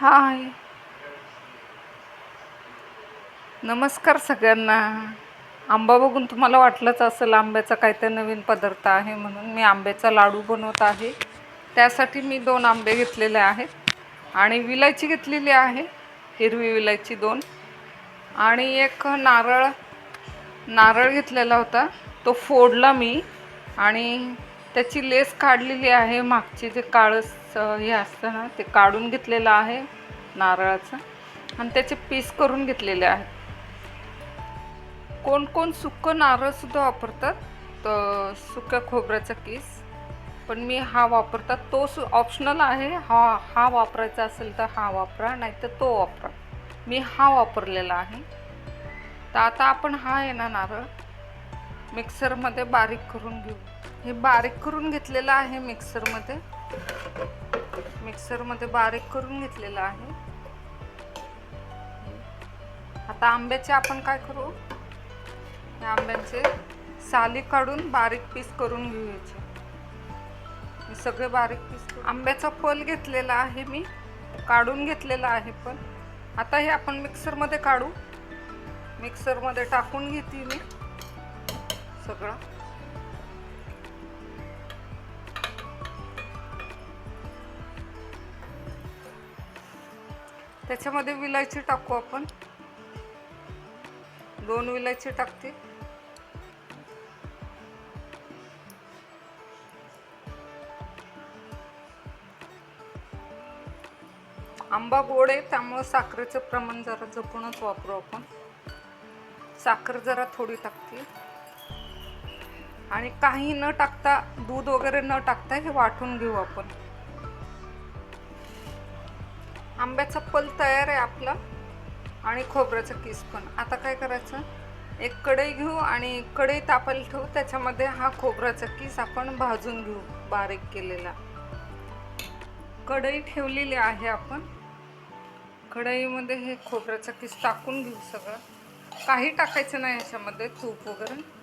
हाय. नमस्कार सगळ्यांना. आंबा बघून तुम्हाला वाटलंच असेल आंब्याचा काहीतरी नवीन पदार्थ आहे म्हणून मी आंब्याचा लाडू बनवत आहे. त्यासाठी मी दोन आंबे घेतलेले आहेत आणि विलायची घेतलेली आहे हिरवी विलायची दोन. आणि एक नारळ नारळ घेतलेला होता. तो फोडला मी आणि त्याची लेस काढलेली आहे. मागचे जे काळस हे असतं ना ते काढून घेतलेलं आहे नारळाचं. आणि त्याचे पीस करून घेतलेले आहेत. कोण कोण सुकं नारळसुद्धा वापरतात तर सुक्या खोबऱ्याचा किस. पण मी हा वापरतात तो सु ऑप्शनल आहे. हा हा वापरायचा असेल तर हा वापरा नाहीतर तो वापरा. मी हा वापरलेला आहे. तर आता आपण हा आहे ना नारळ. मिक्सरमध्ये बारीक करून घेऊ. हे बारीक करून घेतलेलं आहे मिक्सरमध्ये. मिक्सरमध्ये बारीक करून घेतलेलं आहे. आता आंब्याचे आपण काय करू? या आंब्याचे साली काढून बारीक पीस करून घेऊयाचे. मी सगळे बारीक पीस आंब्याचा फल घेतलेला आहे मी. काढून घेतलेला आहे पण आता हे आपण मिक्सरमध्ये काढू. मिक्सरमध्ये टाकून घेते मी. सगळं. त्याच्यामध्ये विलायची टाकू आपण. दोन विलायची टाकते. आंबा गोड आहे त्यामुळं साखरेचं प्रमाण जरा जपूनच वापरू आपण. साखर जरा थोडी टाकते. आणि काही न टाकता दूध वगैरे न टाकता हे वाटून घेऊ आपण. आंब्याचा पल तयार आहे आपला आणि खोबऱ्याचा किस पण. आता काय करायचं? एक कढई घेऊ आणि कढई तापायला ठेवू. त्याच्यामध्ये हा खोबऱ्याचा किस आपण भाजून घेऊ बारीक केलेला. कढई ठेवलेली आहे आपण. कढईमध्ये हे खोबऱ्याचा किस टाकून घेऊ सगळं. काही टाकायचं नाही ह्याच्यामध्ये तूप वगैरे.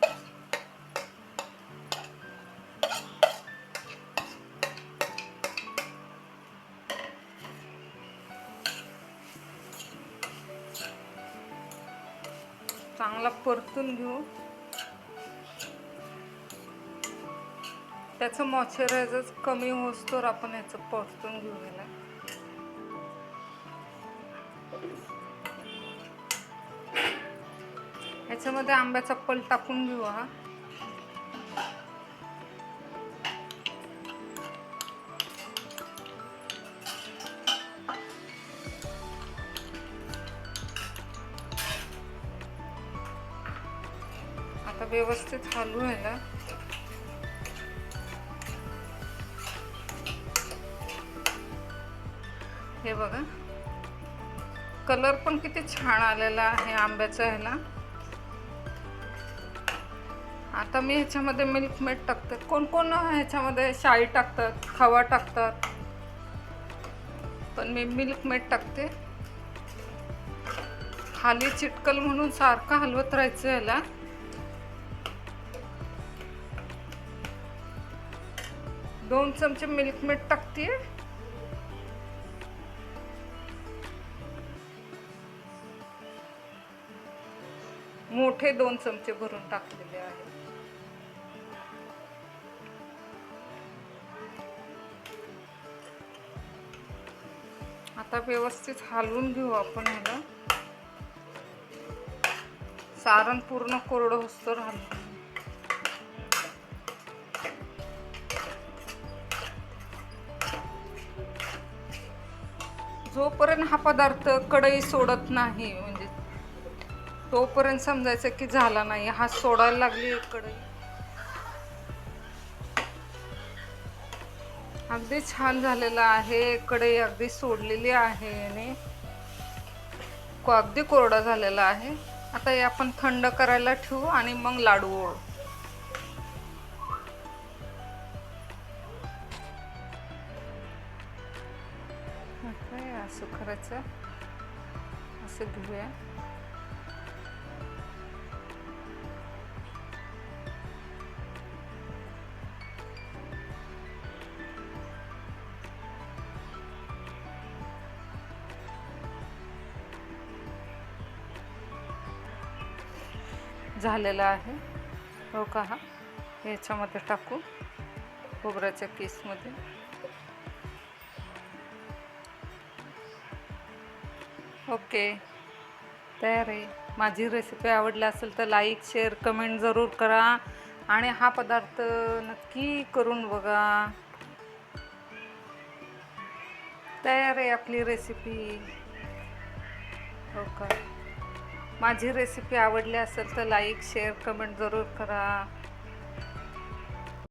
चांगला परतून घेऊ. त्याचं मॉइश्चरायझर कमी होस्तोर आपण ह्याचं परतून घेऊ याला. ह्याच्यामध्ये आंब्याचा पल टाकून घेऊ हा. व्यवस्थित हलवू ह्याला हे बघा. कलर पण किती छान आलेला आहे आंब्याचा ह्याला. आता मी ह्याच्यामध्ये मिल्क मेड टाकते. कोण कोण ह्याच्यामध्ये शाई टाकतात खवा टाकतात. पण मी मिल्क मेड टाकते. खाली चिटकल म्हणून सारखं हलवत राहायचं ह्याला. दोन चमचे मिल्क मीठ टाकते मोठे दोन चमचे भरून टाकलेले आहे आता व्यवस्थित हलवून घेऊ आपण ह्याला. सारण पूर्ण कोरडं होस्तर हलवून जोपर्यंत हा पदार्थ कढई सोडत नाही म्हणजे तोपर्यंत समजायचं की झाला नाही. हा सोडायला लागली कढई. अगदी छान झालेला आहे. कढई अगदी सोडलेली आहे आणि को- अगदी कोरडा झालेला आहे. आता हे आपण थंड करायला ठेवू आणि मग लाडू ओळ असं खरंच असं घेऊया. झालेला आहे. हो का हा? याच्यामध्ये टाकू. खोबऱ्याच्या केसमध्ये. ओके. तयार आहे. माझी रेसिपी आवडली असेल तर लाईक शेअर कमेंट जरूर करा. आणि हा पदार्थ नक्की करून बघा. तयार आहे आपली रेसिपी हो का? माझी रेसिपी आवडली असेल तर लाईक शेअर कमेंट जरूर करा.